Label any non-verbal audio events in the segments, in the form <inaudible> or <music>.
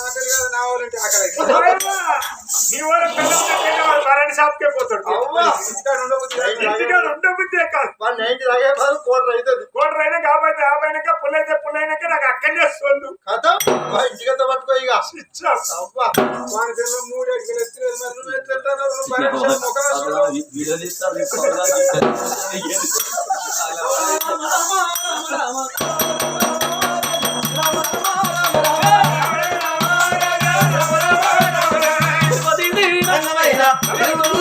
ఆకలి కాదు నా వాళ్ళంటే ఆకలి అవుతుంది. అవ్వా, నీ వాళ్ళ పిల్లలు వాడు మరణి షాప్కే పోతాడు ఇంటికాడ ఉండబుద్ధి కాదు. కాదు. కోటర్ అవుతుంది కోటర్ అయినా కాబట్టి యాభైనాక పుల్లైతే పుల్లైనాక నాకు అక్కడనే కథ? వా ఇంటికంత పట్టుకో ఇక. అవ్వా వాని పిల్ల మూడు అడిగిన ఎత్తులేదు మరి నువ్వు ఎట్లా అంటున్నావు? నువ్వు పరీక్ష ముఖం <laughs> వేసుకున్నావు. వీడియో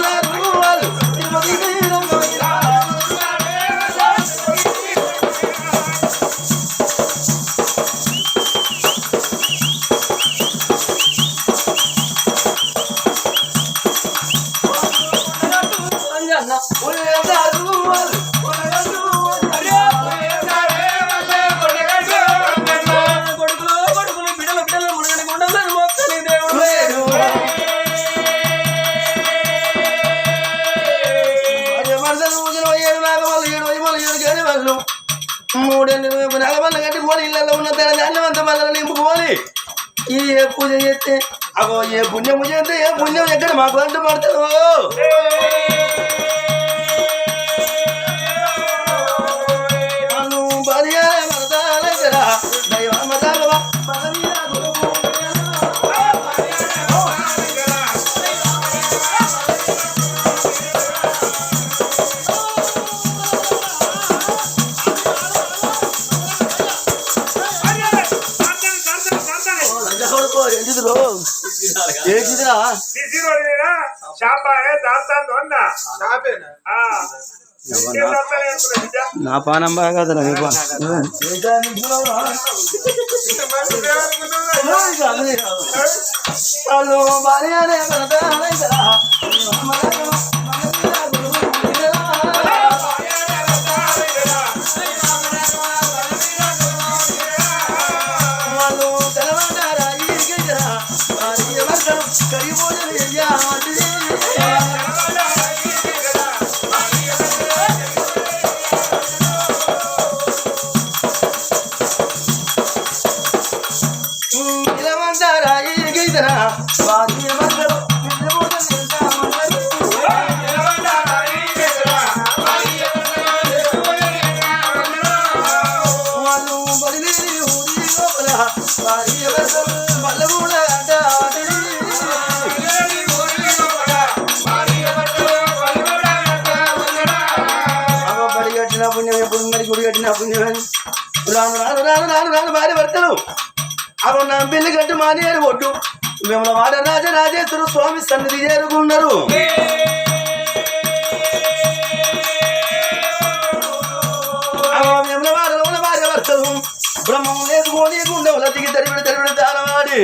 ఇళ్ళలో ఉన్న తన ధాన్యం అంతా మళ్ళీ నింపుకోవాలి ఈ ఏ పూజ చేస్తే అగో ఏ పుణ్యము చేస్తే ఏ పుణ్యం ఎక్కడ మాకు అంటూ పడతావు దాస్తాను అన్న? ఆ, ఇంకేం దాస్తానే అనుకున్నా బిడ్డ? నా పానం బాగా కదా నీ పా. கறி போதல் ஐயா ఎప్పుడు మరి గుడి కట్టిన పుణ్యం రాను రాను రాను రాను రాను భార్య భర్తలు. అప్పుడు నా పెళ్ళి కట్టి మానేరు ఒడ్డు. మిమ్మల్ని వాడ రాజరాజేశ్వర స్వామి సన్నిధి చేరుకున్నారు. మేము వాడలో భార్య భర్తలు. బ్రహ్మం లేదుకొని గుండెముల దిగి తరివిడి తరివిడి దానవాడి.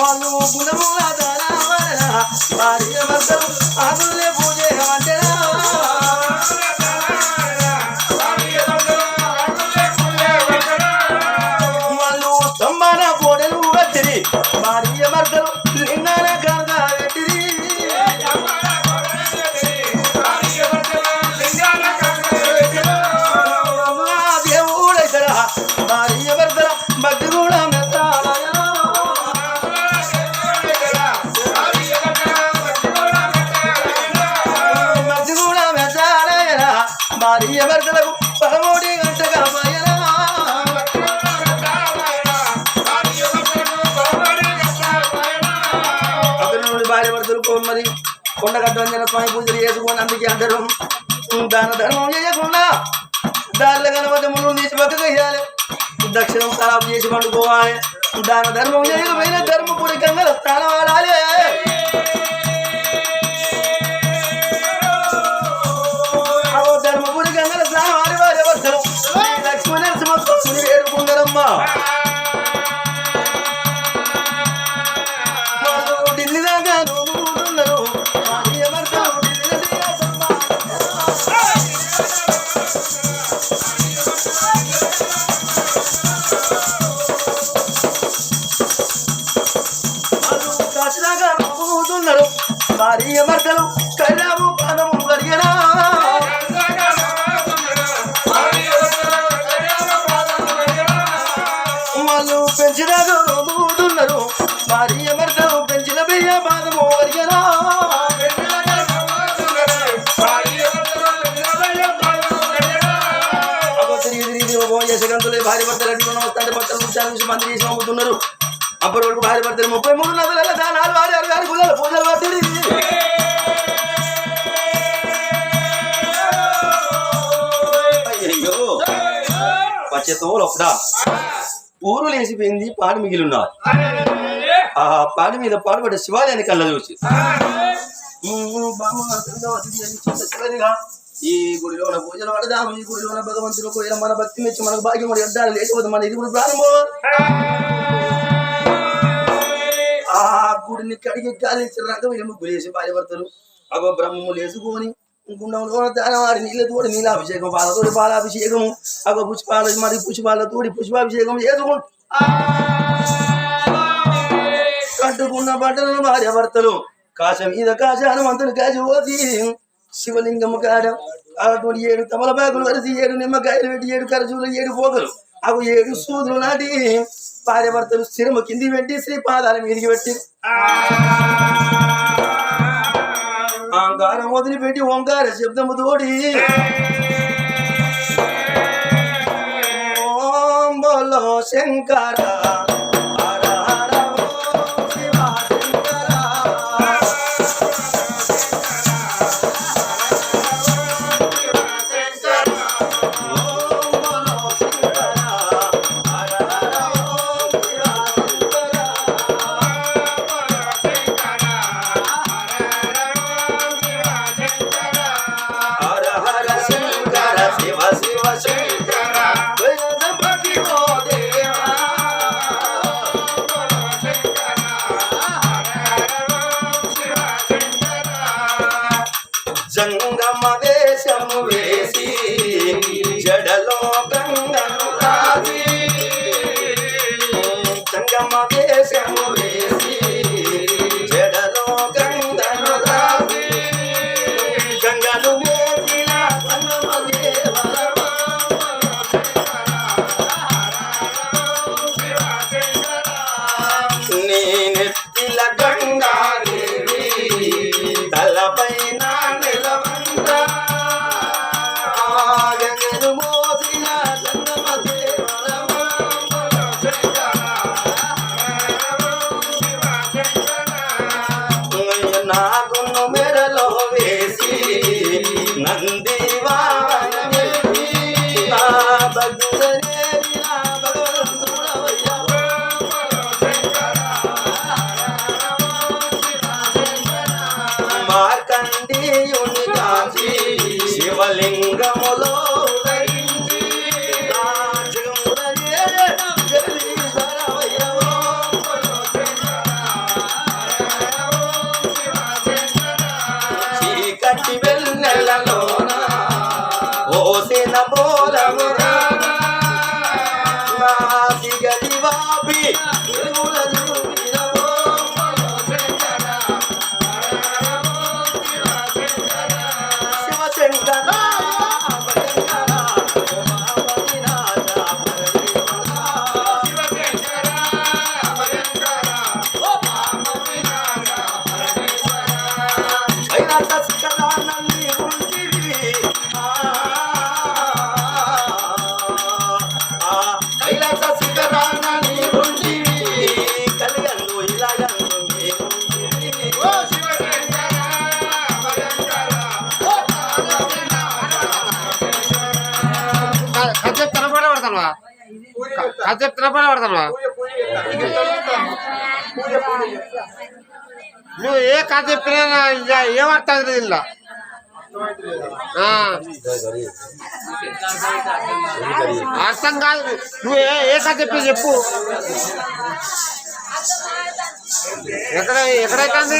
వాళ్ళు గుణము దానవాడ భార్య భర్తలు ఆకులే పూజ భార్య భర్తలకు గంటగా పయనా భార్య భర్తలు మరి కొండగడ్డ అంజన స్వామి పూజలు చేసుకొని అందుకే అందరం దాన ధర్మం చేయకుండా దారిలో కనబడి ముందు తీసి పక్కకు వేయాలి. దక్షిణం ఖరాబు చేసి పండుకోవాలి. దాన ధర్మం చేయకపోయినా ధర్మపురి గంగల స్థానం ఆడాలి. భార్య భర్తలు కళ్యాము పాదము కలిగినా వాళ్ళు పెంచిన నూరుతున్నారు. భార్య భర్తలు పెంచిన బియ్య పాదము కలిగినా భార్య భర్తలు అడ్డుకున్న వస్తాంటే భర్తలు పురుషాలు చూసి మంది చేసి అమ్ముతున్నారు అప్పటి వరకు భార్య భర్తలు ముప్పై మూడు నదుల దానాలు వారి ఆరు గారి గుళ్ళలు పూజలు పట్టింది అయ్యో వచ్చేతో ఒకడా ఊరు లేచిపోయింది పాడు మిగిలిన్నారు ఆ పాడు మీద పాడుపడ్డ శివాలయాన్ని కళ్ళ చూసి. ఉమ్, బామ్మ, గంగావతి అని చిన్న ఈ గుడిలోన పూజలు పడదాము ఈ గుడిలోన భగవంతుడు మన భక్తి మెచ్చి మనకు భాగ్యం కూడా ఎండాలి లేకపోతే మన ఇది కూడా ప్రారంభం. గుడిని కడిగి గాలించిన వీళ్ళు ముగ్గులు వేసి భార్యభర్తలు అగో బ్రహ్మము గుండంలో దానవారి నీళ్ళ తోడి నీలాభిషేకం పాలతోడి పాలాభిషేకము అగో పుష్పాల మరి పుష్పాలతోడి పుష్పాభిషేకం చేసుకుంటు కట్టుకున్న బట్టలను భార్య భర్తలు. కాశ మీద కాశ హనుమంతుని కాశి పోసి శివలింగం కాడ అటువంటి ఏడు తమలపాకులు వరిసి ఏడు నిమ్మకాయలు పెట్టి ఏడు కరజులు ఏడు పోగలు అవి ఏడు సూదులు నాటి భార్య భర్తలు స్థిరము కింది పెట్టి శ్రీ పాదాల మీదికి పెట్టి. ఆంగారం వదిలిపెట్టి ఓంకార శబ్దము తోడి ఓం బోలో Shankara i got no more. కట్టి వెన్నెలలోన? ఓసిన బోలమురా కథ చెప్తున్నా పని పడతాను. నువ్వు ఏ కథ చెప్పినా ఏం అర్థం ఆ, అర్థం కాదు నువ్వు ఏ ఏ కథ చెప్పి చెప్పు ఎక్కడ ఎక్కడైతే